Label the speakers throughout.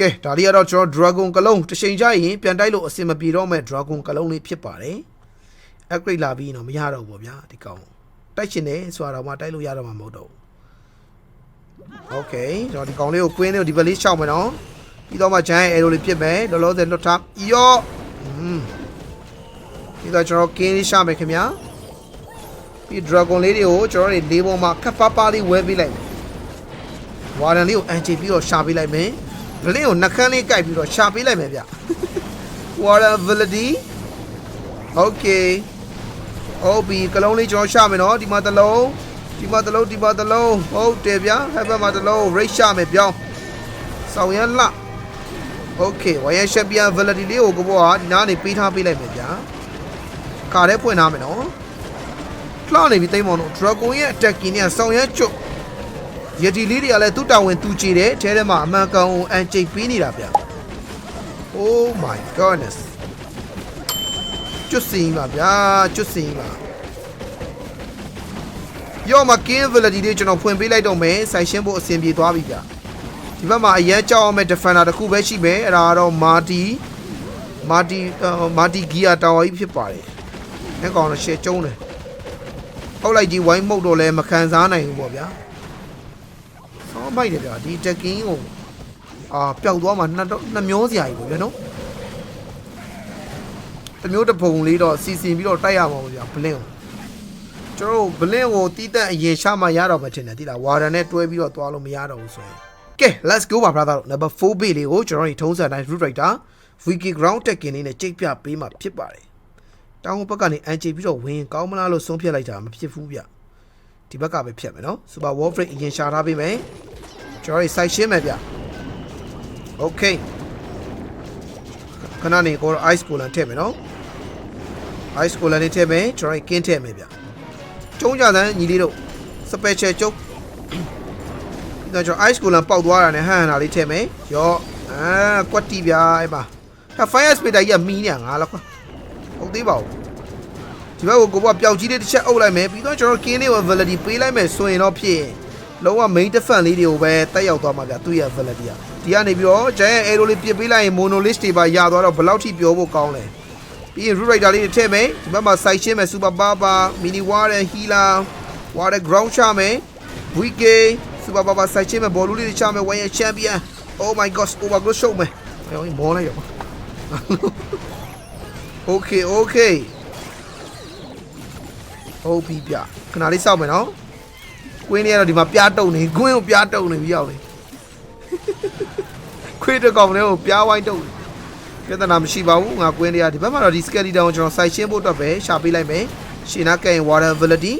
Speaker 1: ကဲဒါလေးကတော့ကျွန်တော် dragon ကလုံးတစ်ချိန်ကြရင်ပြန်တိုက်လို့အဆင်မပြေတော့မဲ့ dragon ကလုံးလေးဖြစ်ပါတယ် upgrade လာပြီးတော့မရတော့ဘူးပေါ့ဗျာဒီကောင်တိုက်ချင်တယ်ဆိုတာတော့မှတိုက်လို့ရတော့မှာမဟုတ်တော့ဘူး okay ကျွန်တော်ဒီကောင်လေးကို queen လေးကိုဒီဘက်လေးရှောက်မယ်နော်ပြီးတော့မှ giant arrow လေးပြစ်မယ်လောလောဆယ်လွတ်ထားယော့อืมပြီးတော့ကျွန်တော် king လေးရှာမယ်ခင်ဗျာပြီး dragon လေးတွေကိုကျွန်တော်တွေလေးပေါ်မှာခပ်ပါးပါးလေးဝဲပေးလိုက်မယ်ဝါရန်လေးကိုအန်ချီပြီးတော့ရှာပေးလိုက်မယ် လင်းကိုနှကန်းလေးကိုက်ပြီးတော့ရှာပေးလိုက်မယ်ဗျဝါရန် ability okay ဟုတ်ပြီကလုံးလေးကျွန်တော်ရှာမယ်နော်ဒီမှာတစ်လုံးဒီမှာတစ်လုံးဒီမှာတစ်လုံးဟုတ်တယ်ဗျာဟဲ့ဘက်မှာတစ်လုံး rate ရှာမယ်ပြောင်းဆောင်ရလှ okay ဝါရန် champion ability လေးကိုကဘောကဒီနားနေပေးထားပေးလိုက်မယ်ဗျာခါတဲ့ဖွင့်ထားမယ်နော်လှနေပြီတိမ်မောင်တို့ dragon ရဲ့ attacking နဲ့ဆောင်ရကျွတ် ယတီလေးတွေကလည်းသူ့တာဝန်သူကြည်တယ်အဲထဲမှာအမှန်ကန်အောင်အန်ချိတ်ပေးနေတာဗျာ oh my goodness ကျွတ်စင်ပါဗျာကျွတ်စင်ပါရောမကင်း ability လေးကျွန်တော်ဖွင့်ပေးလိုက်တော့မယ်ဆိုင်ရှင်းဖို့အဆင်ပြေသွားပြီဗျာဒီဘက်မှာအရန်ကြောက်အောင်မဲ့ defender တစ်ခုပဲရှိမယ်အဲ့ဒါကတော့ Marty Marty Marty Gear Tower ကြီးဖြစ်ပါတယ်အဲ့ကောင်တော့ရှယ်ကျုံးတယ်အောက်လိုက်ကြီးဝိုင်းမှုတ်တော့လဲမခံစားနိုင်ဘူးပေါ့ဗျာ ဆောင်းမိုက်တယ်ဗျာဒီ attacking ကိုအာပျောက်သွားမှနှစ်တော့နှစ်မျောစရာကြီးပေါ့ဗျာနော်တစ်မျိုးတစ်ပုံလေးတော့စီစဉ်ပြီးတော့တိုက်ရမှာပေါ့ဗျာဘလင်းကိုကျွန်တော်တို့ဘလင်းကိုတီးတက်အရင်ရှာမှရတော့မှထင်တယ်တိလားဝါရန်နဲ့တွဲပြီးတော့သွားလို့မရတော့ဘူးဆိုရင်ကဲ let's go ပါ brother number 4 bay လေးကိုကျွန်တော်တို့ထုံးစံတိုင်း root rider wiki ground tech ကင်းလေးနဲ့ကြိတ်ပြပေးမှဖြစ်ပါတယ်တောင်းဘက်ကနေအန်ချီပြီးတော့ဝင်ကောင်းမလားလို့ဆုံးဖြတ်လိုက်တာမဖြစ်ဘူးဗျ ဒီဘက်ကပဲဖြတ်မယ်နော် super wall break အရင်ရှာထားပေးမယ်ကျွန်တော်တို့ site ရှင်းမယ်ဗျ okay ခဏနေကိုတော့ ice cooler ထည့်မယ်နော် ice cooler လေးထည့်မယ်ကျွန်တော်ကင်းထည့်မယ်ဗျကျုံးကြတဲ့ညီလေးတို့ special ကျုပ်ဒီတော့ကျွန်တော် ice cooler ပေါက်သွားတာနဲ့ဟန်ဟန်တာလေးထည့်မယ်ရော့အာကွက်တီဗျာအဲ့ပါဟာ fire spider ကြီးကမီးနေငါလားကွာဟုတ်သေးပါဘူး ဒီဘက်ကိုကိုဘပျောက်ကြီးလေးတစ်ချက်အုပ်လိုက်မယ်ပြီးတော့ကျွန်တော်ကင်းလေးကို validity ပေးလိုက်မယ်ဆိုရင်တော့ဖြစ်လုံးဝ main defense လေးတွေကိုပဲတက်ရောက်သွားမှာဗျသူ့ရဲ့ validity ကဒီကနေပြီးတော့ giant arrow လေးပြစ်ပေးလိုက်ရင် monolith တွေပါရသွားတော့ဘယ်လောက်ထိပြောဖို့ကောင်းလဲပြီးရင် root rider လေးတွေထည့်မယ်ဒီဘက်မှာ side ရှင်းမယ် super baba mini water healer water ground ချမယ် week super baba side ရှင်းမယ်ဘောလုံးလေးတွေချမယ် one year champion oh my god overgrowth ရှုပ်မယ်ဟဲ့မောလိုက်ရော okay okay ဟုတ်ပြီဗျခဏလေးစောက်မယ်နော်ကွင်းလေးကတော့ဒီမှာပြားတုံနေကွင်းကိုပြားတုံနေပြီးရောက်နေခွေးတစ်ကောင်လေးကိုပြားဝိုင်းတုံနေပြဿနာမရှိပါဘူးငါကွင်းတွေကဒီဘက်မှာတော့ဒီ skeleton ကိုကျွန်တော်စိုက်ရှင်းဖို့အတွက်ပဲရှာပေးလိုက်မယ်ရှင်းနာကဲရင် water ability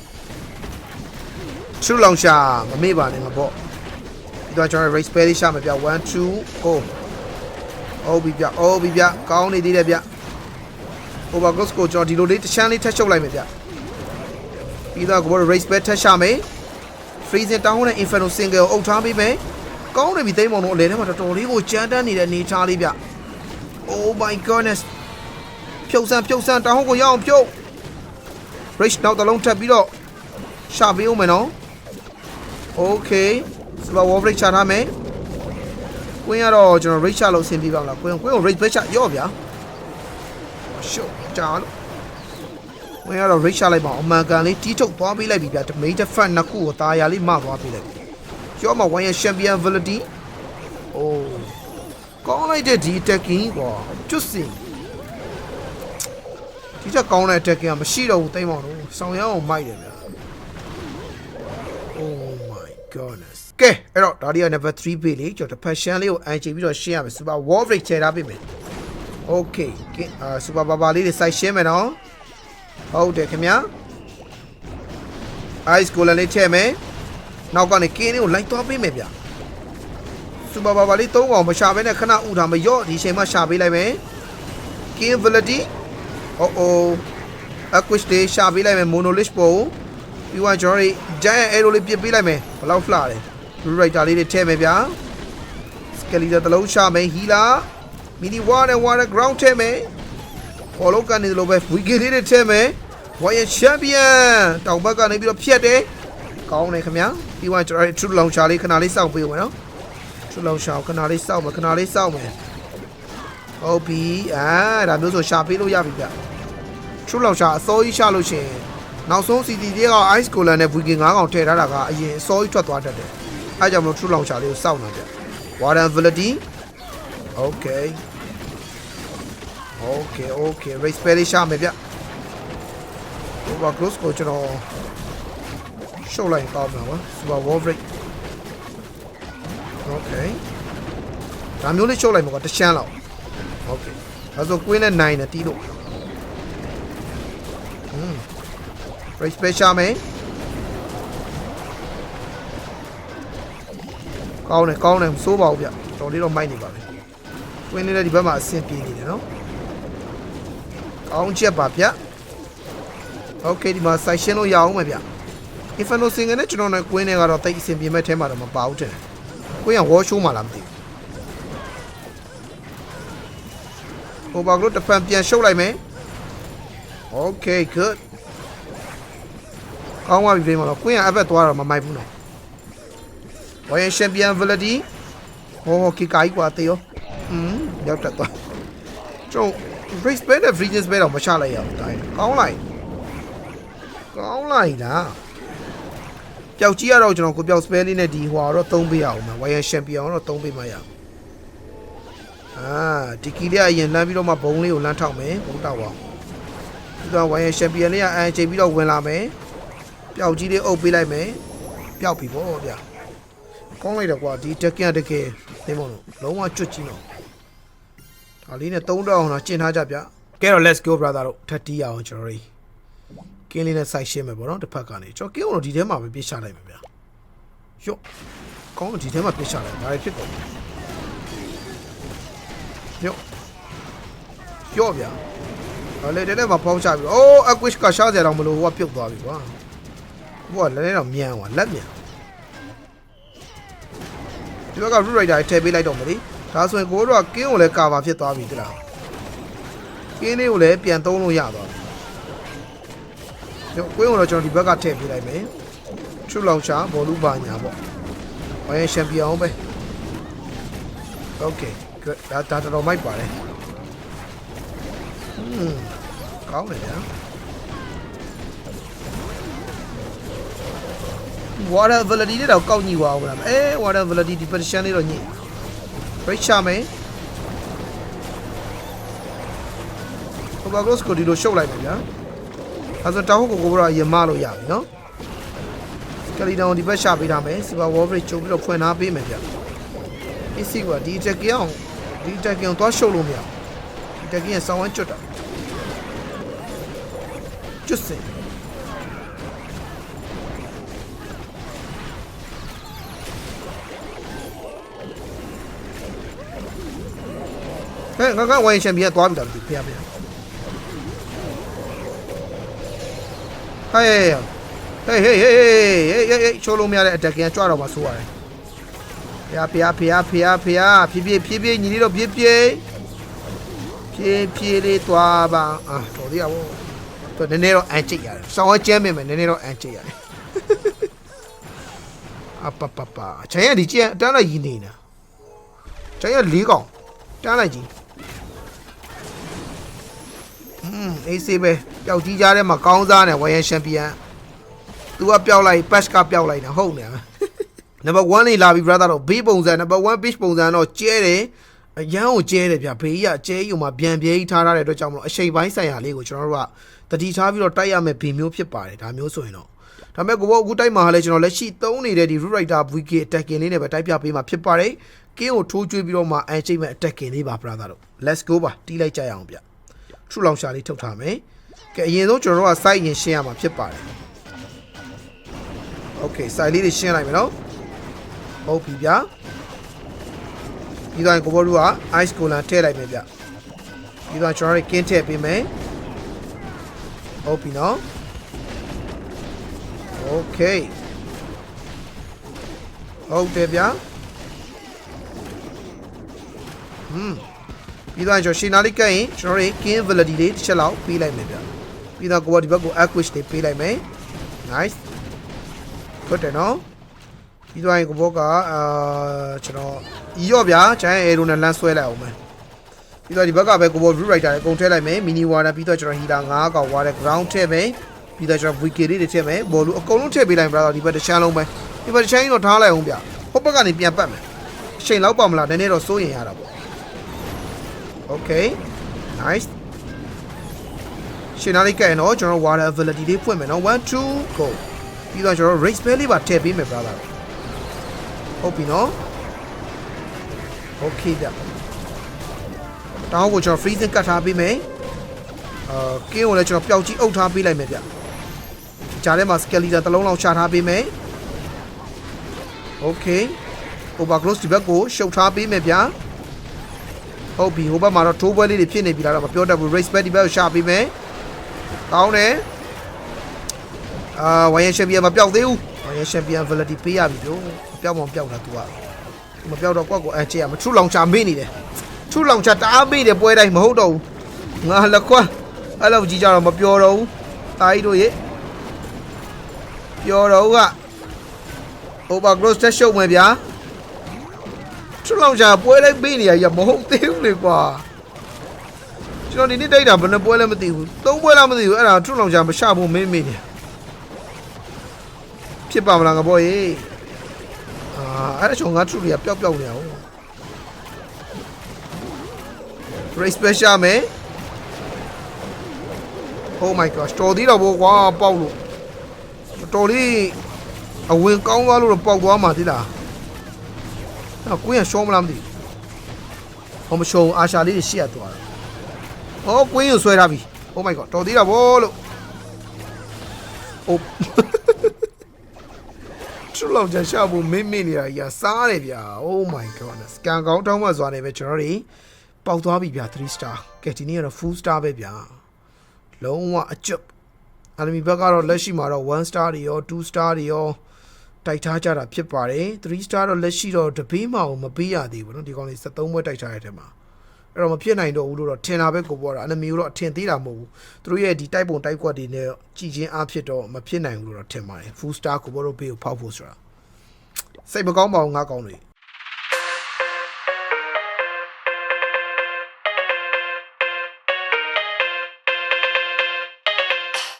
Speaker 1: true long ရှာမမေ့ပါနဲ့ငါပေါ့ဒီတော့ကျွန်တော် race spell လေးရှာမယ်ဗျ1 2 go အိုးပြီဗျအိုးပြီဗျကောင်းနေသေးတယ်ဗျ overghost ကိုကျွန်တော်ဒီလိုလေးတစ်ချမ်းလေးထပ်ချုပ်လိုက်မယ်ဗျ ပြီးတော့ကို race spell ထပ်ရှာမယ် freezing town နဲ့ inferno single ကိုအုပ်ထားပေးမယ်ကောင်းနေပြီသိမ်းမောင်တို့အလဲထဲမှာတော်တော်လေးကိုကြမ်းတမ်းနေတဲ့အနေထားလေးဗျ Oh my goodness ဖြုတ်ဆန်းဖြုတ်ဆန်းတောင်းကိုရအောင်ဖြုတ် Rage နောက်တစ်လုံးထပ်ပြီးတော့ရှာပေးဦးမယ်နော် Okay Super Wall Break ချထားမယ်ကွင်းကတော့ကျွန်တော် Rage ချလို့အဆင်ပြေပါမလားကွင်းကွင်းကို Rage Break ချရော့ဗျာရှုပ်ကြာလို့ ကွင်းကတော့ Rage ချလိုက်ပါအောင်အမှန်ကန်လေးတီးထုတ်သွားပေးလိုက်ပြီဗျာ Major Front နှစ်ခုကိုတာယာလေးမသွားပေးလိုက်ပြီကျောမှာ One Year Champion Ability Oh ကောင်းလိုက်တဲ့ဒီ attacking ကွာကျွတ်စင်ဒီချက်ကောင်းတဲ့ attacking ကမရှိတော့ဘူးတိမ်မောင်တို့ဆောင်းရအောင်မိုက်တယ်ဗျာ Oh my goodness ကဲအဲ့တော့ဒါဒီက number 3 page လေးကျွန်တော်တစ်ဖက်ရှမ်းလေးကိုအန်ချီပြီးတော့ရှင်းရမယ် super wall break ချေထားပေးမယ် Okay ကဲအာ super baba လေးတွေစိုက်ရှင်းမယ်နော် ဟုတ်တယ်ခင်ဗျာ ice cooler လေးထည့်မယ်နောက်ကနေကင်းလေးကိုလိုက်သွားပေးမယ်ဗျာစူပါဘာဘာလေး၃កောင်မရှာဘဲနဲ့ခဏဥထားမရော့ဒီချိန်မှရှာပေးလိုက်မယ်ကင်း ability အိုးအို aquis တွေရှာပေးလိုက်မယ် monolith ပေါ်ပြီးတော့ကျွန်တော်တို့ giant arrow လေးပြစ်ပေးလိုက်မယ်ဘယ်လောက်လှတယ် blue rider လေးတွေထည့်မယ်ဗျာ skeleton တစ်လုံးရှာမယ် healer mini water water ground ထည့်မယ် ဘောလုံးကနေလို့ပဲ wiki လေးတွေထည့်မယ် warrior champion တောင်ဘက်ကနေပြီးတော့ဖြတ်တယ်ကောင်းတယ်ခင်ဗျာပြီးတော့ကျွန်တော်တို့ true launcher လေးခဏလေးစောင့်ပေးဦးမယ်နော်ထူလောင်ရှာခဏလေးစောက်မယ်ခဏလေးစောက်မယ်ဟုတ်ပြီအာဒါမျိုးဆိုရှာပေးလို့ရပြီဗျထူလောင်ရှာအစိုးကြီးရှာလို့ရှရင်နောက်ဆုံး CD တွေက Ice Collar နဲ့ VK 9កောင်ထည့်ထားတာကအရင်အစိုးကြီးထွက်သွားတတ်တယ်အဲကြောင့်မလို့ထူလောင်ရှာလေးကိုစောက်နေဗျ Warden Validity Okay Okay Okay Race Perry ရှာမယ်ဗျဟိုဘာ close ကိုကျွန်တော်ရှုပ်လိုက်ရင်ကောင်းမှာပါ Super War Break Okay ဒါမျိုးလေးရှုပ်လိုက်မှာကတချမ်းလောက် Okay ဒါဆို Queen နဲ့9နဲ့တီးလို့อืม Race Perry ရှာမယ်ကောင်းတယ်ကောင်းတယ်မစိုးပါဘူးဗျတော်လေးတော့မိုက်နေပါပြီ Queen လေးလည်းဒီဘက်မှာအဆင်ပြေနေတယ်နော် ကောင်းချက်ပါဗျโอเคဒီမှာစိုက်ရှင်းလို့ရအောင်မယ်ဗျ Inferno Singer နဲ့ကျွန်တော်နဲ့ Queen နဲ့ကတော့တိတ်အဆင်ပြေမဲ့အဲမှာတော့မပါဘူးတဲ့ Queen က War Show မှာလားမသိဘူးဟိုဘာကလို့တစ်ဖန်ပြန်ရှုပ်လိုက်မယ် Okay good ကောင်းပါပြီဒီမှာတော့ Queen ကအဘက်သွားတော့မမိုက်ဘူးနော် Royal Champion Validity ဟောကီကိုင်ကွာတေရောอืมရောက်တက်သွားကျွန်တော် race bed နဲ့ free bed တော့မချလိုက်ရဘူးတိုင်းကောင်းလိုက်ကောင်းလိုက်လားပျောက်ကြီးကတော့ကျွန်တော်ကိုပျောက် spell လေးနဲ့ဒီဟွာတော့သုံးပေးရအောင်မှာ Royal Champion တော့သုံးပေးမှရအောင်အာဒီကီလေးအရင်လမ်းပြီးတော့မှဘုံလေးကိုလမ်းထောက်မယ်ဘုံတောက်အောင်ဒီက Royal Champion လေးကအန်ချိန်ပြီးတော့ဝင်လာမယ်ပျောက်ကြီးလေးအုပ်ပေးလိုက်မယ်ပျောက်ပြီပေါ့ဗျာကောင်းလိုက်တယ်ကွာဒီတက်ကင်တကယ်နေမလို့လုံးဝကျွတ်ကြီးတော့ ဒါလေးနဲ့သုံးတော့အောင်တော့ကျင်ထားကြဗျကဲတော့ let's go brother တို့ထပ်တီးရအောင်ကျွန်တော်တို့ကင်းလေးနဲ့စိုက်ရှင်းမယ်ပေါ့နော်တစ်ဖက်ကနေကျွန်တော်ကင်းတော့ဒီထဲမှာပဲပြစ်ချလိုက်မယ်ဗျရော့ကောင်းတော့ဒီထဲမှာပြစ်ချလိုက်ဒါတွေဖြစ်ကုန်ရော့ရော့ဗျာဒါလေတဲ့မှာပေါင်းချပြီအိုး acquish ကရှားကြတော့မလို့ဟိုကပြုတ်သွားပြီကွာဟိုကလည်းတော့မြန်သွားလက်မြန်ဒီဘက်က root rider ထည့်ပေးလိုက်တော့မလို့ ဒါဆိုရင်ကိုတို့ကကင်းကိုလည်းကာဗာဖြစ်သွားပြီတလားကင်းလေးကိုလည်းပြန်သုံးလို့ရသွားပြီညကွင်းကိုတော့ကျွန်တော်ဒီဘက်ကထည့်ပေးလိုက်မယ် true launcher ဘောလူပါညာပေါ့ဝိုင်းချန်ပီယံပဲ okay good ဒါဒါတော်မိုက်ပါတယ်อืมကောင်းတယ်ဗျာ water validity နဲ့တော့ကောက်ညိသွားအောင်မလားအဲ water validity position လေးတော့ညိ break ချမယ်ဟိုဘာ close ကိုဒီလိုရှုပ်လိုက်မယ်ဗျာအဲဆိုတောင်းကိုကိုဘရရမလို့ရပြီနော်ကလီတောင်ဒီဘက်ရှာပေးထားမယ် super wall break ချုပ်ပြီးတော့ဖွင့်ထားပေးမယ်ဗျာ AC ကဒီတက်ကအောင်ဒီတက်ကအောင်သွားရှုပ်လို့မရဒီတက်ကရင်ဆောင်းဝမ်းကျွတ်တာကျွတ်စင် ဟဲ့ငါကဝိုင်းချန်ပီယံသွားပြီလားဒီဖေးဖေးဟဲ့ဟေးဟေးဟေးဟေးဟေးချိုးလို့မရတဲ့အတက်ကင်ကြွတော့မှဆိုးရတယ်ဖေးဖေးဖေးဖေးဖေးဖြည်းဖြည်းဖြည်းဖြည်းညီလေးတော့ဖြည်းဖြည်းဖြည်းဖြည်းလေးသွားပါအာတော်သေးရဘောတော့နည်းနည်းတော့အန်ကျိတ်ရတယ်စောင်းဝကျမ်းမြင်မယ်နည်းနည်းတော့အန်ကျိတ်ရတယ်အပပပချန်ရဒီကျန်တန်းလိုက်ရင်းနေတာချန်ရ၄កောင်တန်းလိုက်ကြီး အေးဆေးပဲပျောက်ကြီးကြားထဲမှာကောင်းစားနေဝိုင်းရန်ချန်ပီယံသူကပျောက်လိုက်ပတ်ကပျောက်လိုက်တာဟုတ်နေတယ်နံပါတ်1လေးလာပြီ brother တော့ဘေးပုံစံနံပါတ်1 pitch ပုံစံတော့ကျဲတယ်အရန်ကိုကျဲတယ်ဗျဘေးကြီးကကျဲယူမှာပြန်ပြဲကြီးထားထားတဲ့အတွက်ကြောင့်မလို့အချိန်ပိုင်းဆိုင်ရာလေးကိုကျွန်တော်တို့ကတတိထားပြီးတော့တိုက်ရမယ်ဘေးမျိုးဖြစ်ပါတယ်ဒါမျိုးဆိုရင်တော့ဒါပေမဲ့ကိုဘောအခုတိုက်မှာလည်းကျွန်တော်လက်ရှိသုံးနေတဲ့ဒီ root rider wiki attacking လေးနဲ့ပဲတိုက်ပြပေးမှာဖြစ်ပါတယ်ကင်းကိုထိုးကျွေးပြီးတော့မှ achievement attacking လေးပါ brother တို့ let's go ပါတီးလိုက်ကြရအောင်ဗျ true လောင်ရှာလေးထုတ်ထားမယ်ကဲအရင်ဆုံးကျွန်တော်တို့က site ရင်ရှင်းရမှာဖြစ်ပါတယ် okay site လေးတွေရှင်းလိုက်မယ်နော်ဟုတ်ပြီဗျာပြီးတော့ကိုဘောတို့က ice colon ထည့်လိုက်မယ်ဗျပြီးတော့ကျွန်တော်တို့ကင်းထည့်ပေးမယ်ဟုတ်ပြီနော် okay ဟုတ်တယ်ဗျာဟွန်း ပြီးတော့ကျွန်တော်ရှင်းနာလေးကတ်ရင်ကျွန်တော်တို့ king validity လေးတစ်ချက်လောက်ပေးလိုက်မယ်ဗျပြီးတော့ကိုကဒီဘက်ကို acquish တွေပေးလိုက်မယ် nice ဟုတ်တယ်နော်ပြီးတော့ကိုဘောကအာကျွန်တော်ရော့ဗျာဂျိုင်းအဲရိုနဲ့လမ်းဆွဲလိုက်အောင်မယ်ပြီးတော့ဒီဘက်ကပဲကိုဘော root writer ကိုအကုန်ထည့်လိုက်မယ် mini water ပြီးတော့ကျွန်တော် heater 9កောက် water ground ထည့်မယ်ပြီးတော့ကျွန်တော် wiki လေးတွေထည့်မယ်ဘောလူအကုန်လုံးထည့်ပေးလိုက်ပါတော့ဒီဘက်တစ်ချမ်းလုံးပဲဒီဘက်တစ်ချမ်းကြီးတော့ထားလိုက်အောင်ဗျဟိုဘက်ကနေပြန်ပတ်မယ်အချိန်လောက်ပါမလားနည်းနည်းတော့စိုးရင်ရတာပေါ့ okay nice ရှင်းနာလေးကဲနော်ကျွန်တော် water availability လေးဖွင့်မယ်နော်1 2 go ပြီးတော့ကျွန်တော် race spell လေးပါထည့်ပေးမယ် brother ဟုတ်ပြီနော် okay ဗျတောင်းကိုကျွန်တော် freezing ကတ်ထားပေးမယ်အာကင်းကိုလည်းကျွန်တော်ပျောက်ကြီးအုပ်ထားပေးလိုက်မယ်ဗျဂျားထဲမှာ skeleton တစ်လုံးလောက်ချထားပေးမယ် okay overclose ဒီဘက်ကိုရှုပ်ထားပေးမယ်ဗျ ဟုတ်ပြီဟိုဘက်မှာတော့ထိုးပွဲလေးတွေဖြစ်နေပြီလားတော့မပြောတတ်ဘူး race bet ဒီဘက်ကိုရှာပေးမယ်ကောင်းတယ်အာဝိုင်းရရှင်ပြန်မပျောက်သေးဘူးဝိုင်းရရှင်ပြန် validity ပေးရပြီတို့ပျောက်မှမပျောက်တာ तू ကမပျောက်တော့ကွက်ကိုအချေရမထူလောင်ချမေးနေတယ်ထူလောင်ချတအားမေးတယ်ပွဲတိုင်းမဟုတ်တော့ဘူးငါလက်ခွန်းအဲ့လောက်ကြီးကြတော့မပြောတော့ဘူးတာကြီးတို့ရေပြောတော့က overgrowth တက်ရှုပ်မယ်ဗျာ ထူလောင်ချပွဲတိုင်းမေးနေရကြီးမဟုတ်သေးဘူးလေကွာကျွန်တော်ဒီနေ့တိုက်တာဘယ်နှပွဲလဲမသိဘူးသုံးပွဲလားမသိဘူးအဲ့ဒါထူလောင်ချမရှဖို့မင်းမေးနေဖြစ်ပါမလားငါဘောရေအာအဲ့ဒါချောငါထူတွေကပျောက်ပျောက်နေအောင် race special မယ် Oh my gosh တော်သေးတော့ဘောကွာပေါက်လို့တော်လေးအဝင်ကောင်းသွားလို့တော့ပေါက်သွားမှာသိလား အဲ့ကွင်းရရှောမလားမသိဘူးဟောမရှုံအာရှာလေးတွေရှေ့ရသွားတာဟောကွင်းရဆွဲထားပြီ Oh my god တော်သေးတော့ဘောလို့ Oh ထူလောက်ကြရှာဖို့မင်းမင်းနေတာကြီးကစားတယ်ဗျာ Oh my god စကန်ကောင်းတောင်းမှစွာနေပဲကျွန်တော်တွေပေါက်သွားပြီဗျာ3 star ကဲဒီနေ့ကတော့ full star ပဲဗျာလုံးဝအကျွတ် enemy ဘက်ကတော့လက်ရှိမှာတော့1 star တွေရော2 star တွေရော တိုက်ထားကြတာဖြစ်ပါတယ်3 star တော့လက်ရှိတော့တပေးမအောင်မပေးရသေးဘူးเนาะဒီကောင်လေး73ပွဲတိုက်ထားရတဲ့ထဲမှာအဲ့တော့မဖြစ်နိုင်တော့ဘူးလို့တော့ထင်တာပဲကိုပေါ်တာ enemy ကိုတော့အထင်သေးတာမဟုတ်ဘူးသူတို့ရဲ့ဒီတိုက်ပုံတိုက်ကွက်တွေနဲ့ကြည်ချင်းအားဖြစ်တော့မဖြစ်နိုင်ဘူးလို့တော့ထင်ပါတယ် full star ကိုပေါ်တော့ဘေးကိုဖောက်ဖို့ဆိုတာစိတ်မကောင်းပါဘူးငါကောင်းတွေ